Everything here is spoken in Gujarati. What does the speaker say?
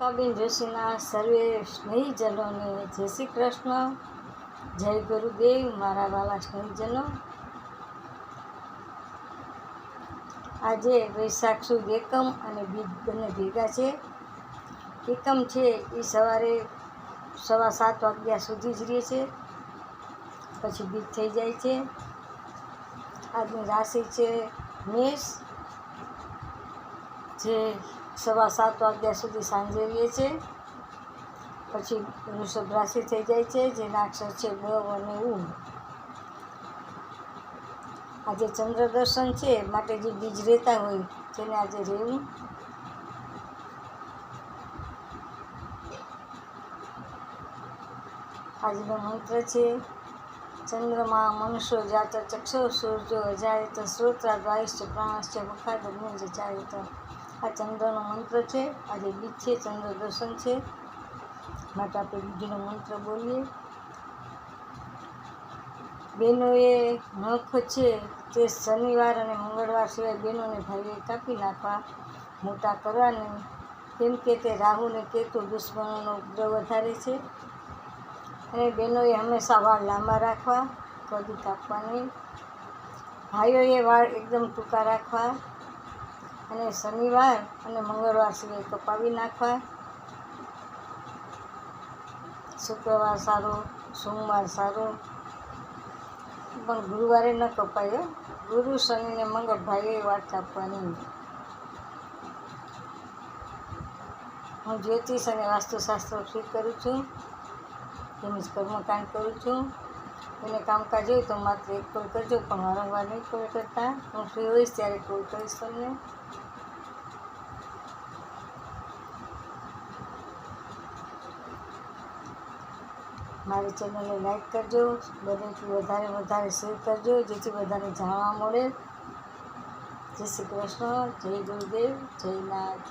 કબીન જોશીના સર્વે સ્નેહીજનોને જય શ્રી કૃષ્ણ. જય ગુરુદેવ મારા વાલા સ્નેહીજનો. આજે વૈશાખ સુદ એકમ અને બીજ બંને ભેગા છે. એકમ છે એ સવારે સવા સાત વાગ્યા સુધી જ રહે છે. પછી બીજ થઈ જાય છે. આજની રાશિ છે મેષ, જે સવા સાત વાગ્યા સુધી સાંજે રહીએ છીએ. પછી વૃષભ રાશિ થઈ જાય છે જેના અક્ષર છે બ અને ઊંઘ આજે ચંદ્ર દર્શન છે માટે જે બીજ રહેતા હોય, તેને આજે રહેવું. આજનો મંત્ર છે, ચંદ્રમાં મનુષ્ય જાત ચક્ષુ સૂર્યો અજાયત શ્રોત્રા દ્વાયુશ્ચ પ્રાણશ્ચ મુખાદગ્નિ જજાયત આ ચંદ્રનો મંત્ર છે. આજે બીજ છે, ચંદ્ર દર્શન છે. માટે આપણે બીજનો મંત્ર બોલીએ. બહેનોએ નખ છે તે શનિવાર અને મંગળવાર સિવાય બહેનોને ભાઈએ કાપી નાખવા, મોટા કરવાની, કેમ કે તે રાહુને કેતુ દુશ્મનોનો ઉપદ્રવ વધારે છે. અને બહેનોએ હંમેશા વાળ લાંબા રાખવા કદી કાપવા નહીં ભાઈઓએ વાળ એકદમ ટૂંકા રાખવા અને શનિવાર અને મંગળવાર સિવાય કપાવી નાખવા શુક્રવાર સારો, સોમવાર સારો. પણ ગુરુવારે ન કપાય ગુરુ, શનિ ને મંગળ ભાઈએ વાત કાપવાની હું જ્યોતિષ અને વાસ્તુશાસ્ત્ર શીખ કરું છું? તેમજ કર્મકાંડ કરું છું. એને કામકાજ હોય તો માત્ર એક કોલ કરજો, પણ વારંવાર નહીં કોલ કરતા. હું ફ્રી હોઈશ ત્યારે કોલ કરીશ તમને. મારી ચેનલને લાઈક કરજો બનેથી વધારે વધારે શેર કરજો, જેથી બધાને જાણવા મળે. જય શ્રી કૃષ્ણ, જય ગુરુદેવ, જય નાથ